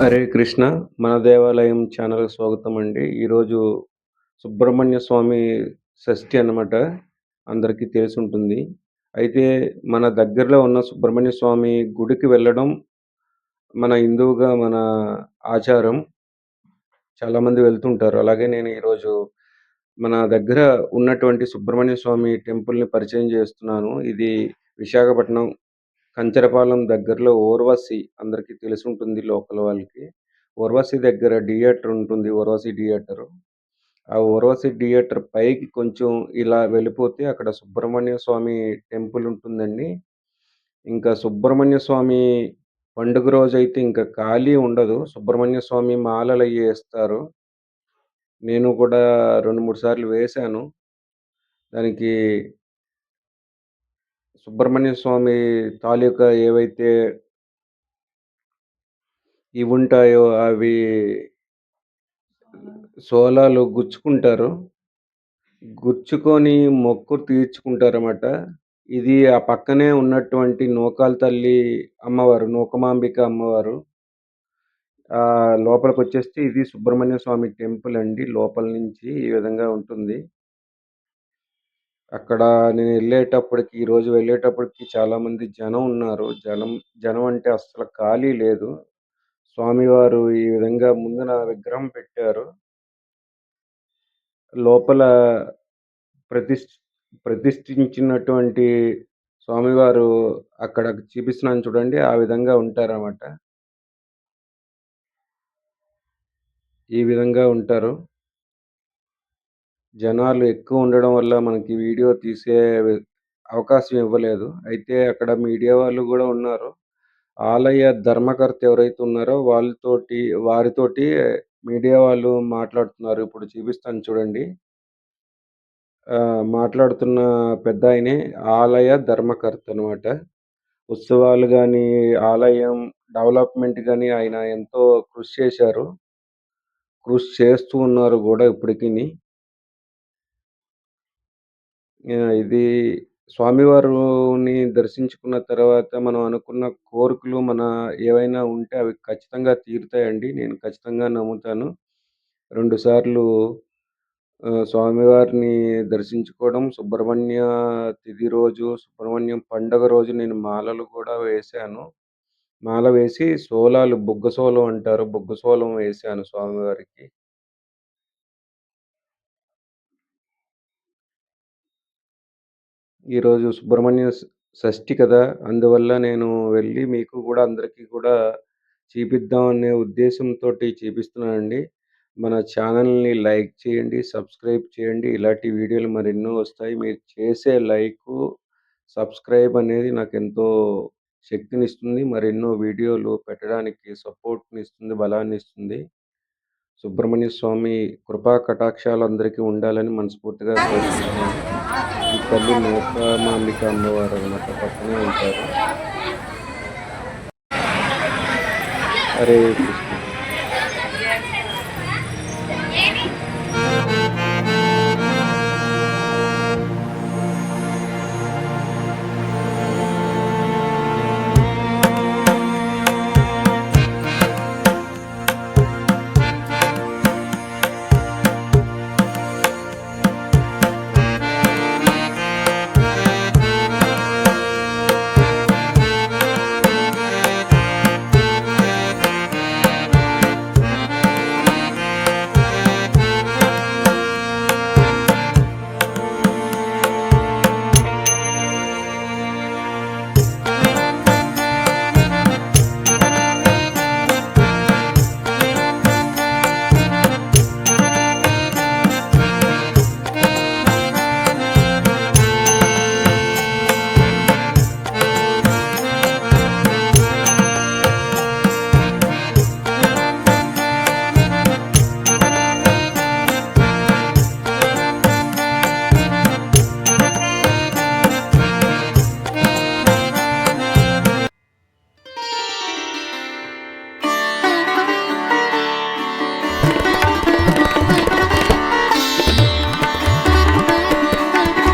హరే కృష్ణ మన దేవాలయం ఛానల్కి స్వాగతం అండి ఈరోజు సుబ్రహ్మణ్య స్వామి షష్ఠి అన్నమాట అందరికీ తెలిసి ఉంటుంది అయితే మన దగ్గరలో ఉన్న సుబ్రహ్మణ్య స్వామి గుడికి వెళ్ళడం మన హిందువుగా మన ఆచారం. చాలామంది వెళ్తుంటారు. అలాగే నేను ఈరోజు మన దగ్గర ఉన్నటువంటి సుబ్రహ్మణ్య స్వామి టెంపుల్ని పరిచయం చేస్తున్నాను. ఇది విశాఖపట్నం కంచరపాలెం దగ్గరలో ఓర్వశి అందరికీ తెలిసి ఉంటుంది లోకల్ వాళ్ళకి. ఓర్వశి దగ్గర థియేటర్ ఉంటుంది ఓర్వశి థియేటర్. ఆ ఓర్వశి థియేటర్ పైకి కొంచెం ఇలా వెళ్ళిపోతే అక్కడ సుబ్రహ్మణ్య స్వామి టెంపుల్ ఉంటుందండి. ఇంకా సుబ్రహ్మణ్య స్వామి పండుగ రోజైతే ఇంకా ఖాళీ ఉండదు. సుబ్రహ్మణ్య స్వామి మాలలు అవి వేస్తారు. నేను కూడా రెండు మూడు సార్లు వేశాను. దానికి సుబ్రహ్మణ్య స్వామి తాలూకా ఏవైతే ఇవి ఉంటాయో అవి సోలాలు గుచ్చుకుంటారు గుచ్చుకొని మొక్కు తీర్చుకుంటారన్నమాట. ఇది ఆ పక్కనే ఉన్నటువంటి నూకాల తల్లి అమ్మవారు నూకమాంబిక అమ్మవారు. ఆ లోపలికి వచ్చేస్తే ఇది సుబ్రహ్మణ్య స్వామి టెంపుల్ అండి. లోపల నుంచి ఈ విధంగా ఉంటుంది. అక్కడ నేను వెళ్ళేటప్పటికి ఈరోజు వెళ్ళేటప్పటికి చాలామంది జనం ఉన్నారు. జనం జనం అంటే అస్సలు ఖాళీ లేదు. స్వామివారు ఈ విధంగా ముందున విగ్రహం పెట్టారు. లోపల ప్రతిష్ ప్రతిష్ఠించినటువంటి స్వామివారు అక్కడ చూపిస్తున్నాను చూడండి ఆ విధంగా ఉంటారన్నమాట. ఈ విధంగా ఉంటారు. జనాలు ఎక్కువ ఉండడం వల్ల మనకి వీడియో తీసే అవకాశం ఇవ్వలేదు. అయితే అక్కడ మీడియా వాళ్ళు కూడా ఉన్నారు. ఆలయ ధర్మకర్త ఎవరైతే ఉన్నారో వాళ్ళతోటి వారితోటి మీడియా వాళ్ళు మాట్లాడుతున్నారు. ఇప్పుడు చూపిస్తాను చూడండి. ఆ, మాట్లాడుతున్న పెద్ద ఆయనే ఆలయ ధర్మకర్త అనమాట ఉత్సవాలు కానీ ఆలయం డెవలప్మెంట్ కానీ ఆయన ఎంతో కృషి చేశారు. కృషి చేస్తూ ఉన్నారు కూడా ఇది స్వామివారిని దర్శించుకున్న తర్వాత మనం అనుకున్న కోరికలు మన ఏవైనా ఉంటే అవి ఖచ్చితంగా తీరుతాయండి. నేను ఖచ్చితంగా నమ్ముతాను. రెండుసార్లు స్వామివారిని దర్శించుకోవడం సుబ్రహ్మణ్య తిథి రోజు సుబ్రహ్మణ్యం పండగ రోజు నేను మాలలు కూడా వేశాను. మాల వేసి సోలాలు బుగ్గ సోలం అంటారు. బుగ్గ సోలం వేశాను స్వామివారికి. ఈరోజు సుబ్రహ్మణ్య షష్ఠి కదా అందువల్ల నేను వెళ్ళి మీకు కూడా అందరికీ కూడా చూపిద్దాం అనే ఉద్దేశంతో చూపిస్తున్నానండి. మన ఛానల్ని లైక్ చేయండి సబ్స్క్రైబ్ చేయండి. ఇలాంటి వీడియోలు మరెన్నో వస్తాయి. మీరు చేసే లైక్ సబ్స్క్రైబ్ అనేది నాకు ఎంతో శక్తిని ఇస్తుంది మరెన్నో వీడియోలు పెట్టడానికి సపోర్ట్ని ఇస్తుంది బలాన్ని ఇస్తుంది సుబ్రహ్మణ్య స్వామి కృపా కటాక్షాలు అందరికీ ఉండాలని మనస్ఫూర్తిగా కోరుకుంటున్నాను. తల్లి నూకమాంబిక అమ్మవారు అనమాట పక్కనే ఉంటారు. అరే కృష్ణ.